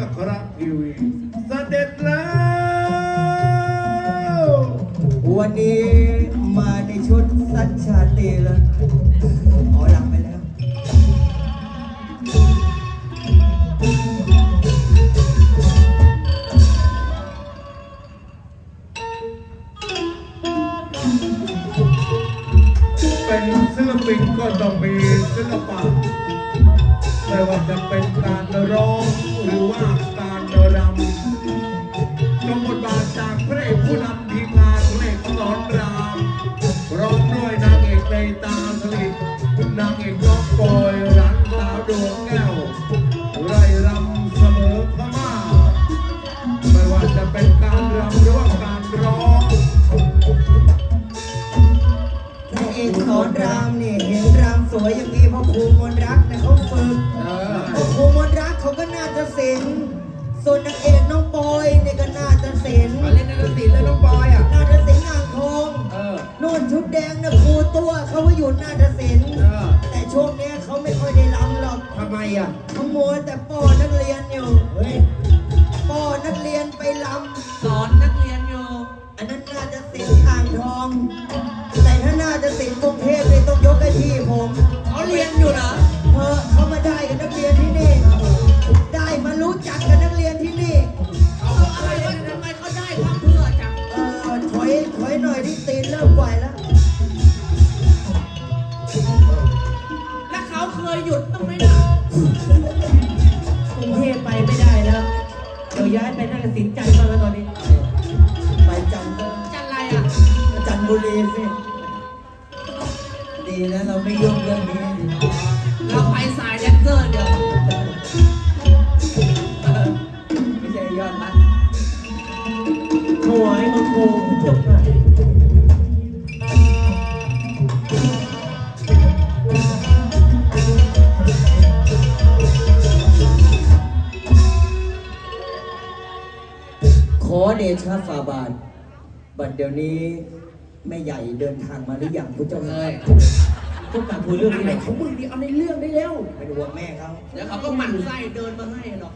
อัครทีวีเสด็จแล้ว วันนี้มาในชุดสัญชาติแล้วอ๋อหลับไปแล้ว เป็นศิลปินก็ต้องมีศิลปะไม่ว่าจะเป็นการร้องหรือว่า จากพระเอกผู้นำทีมงานเพลงสอนรามพร้อมด้วยนางเอกในตาสลิดนางเอกน้องปอยรันสาวดวงแก้วไรรำเสมอพม่าไม่ว่าจะเป็นการรำหรือว่าการร้องพระเอกสอนรามเนี่ยเห็นรามสวยอย่างนี้เพราะครูมนรักนะเขาฝึกเออเพราะครูมนรักเขาก็น่าจะศิลป์ส่วนนางเอก ชุดแดงนะครูตัวเขาว่าอยู่นาฏศิลป์เออ แต่ช่วงเนี้ยเขาไม่ค่อยได้รำหรอกทำไมอะ เขามัวแต่ป้อนักเรียนอยู่เฮ้ย ป้อนักเรียนไปรสอนนักเรียนอยู่ำอันนั้นน่าจะศิลป์อ่างทอง แต่ถ้าน่าจะศิลป์กรุงเทพเลยต้องยกให้พี่ผมเขาเรียนอยู่เหรอเพอเขามาได้กับนักเรียนที่นี่ได้มารู้จักกับนักเรียนที่นี่ เอาอะไรวะทำไมเขาได้ความเพื่อจัง เออถอยถอยหน่อยที่ตี เขาเคยหยุดต้องไหมล่ะกรุงเทพไปไม่ได้แล้วเดี๋ยวย้ายไปนั่งสินจันทร์ก่อนแล้วตอนนี้ ไปจันทร์ก็จันไรอะจันทบุรีสิดีนะเราไม่ยุ่งเรื่องนี้เราไปสายแดนเซอร์เดี๋ยวเออไม่ใช่ยอดรักถวายมังคมจบค่ะข อเดชะฝ่าบาท บัดเดี๋ยวนี้แม่ใหญ่เดินทางมาหรือยังพุทธเจ้าเลค่ะยพวกการคุยเรื่องนี้อะไรหน่อยของมึงดิเอาในเรื่องได้แล้วเป็นห่วงแม่เขา เดี๋ยวเขาก็หมั่นไส้เดินมาให้หรอก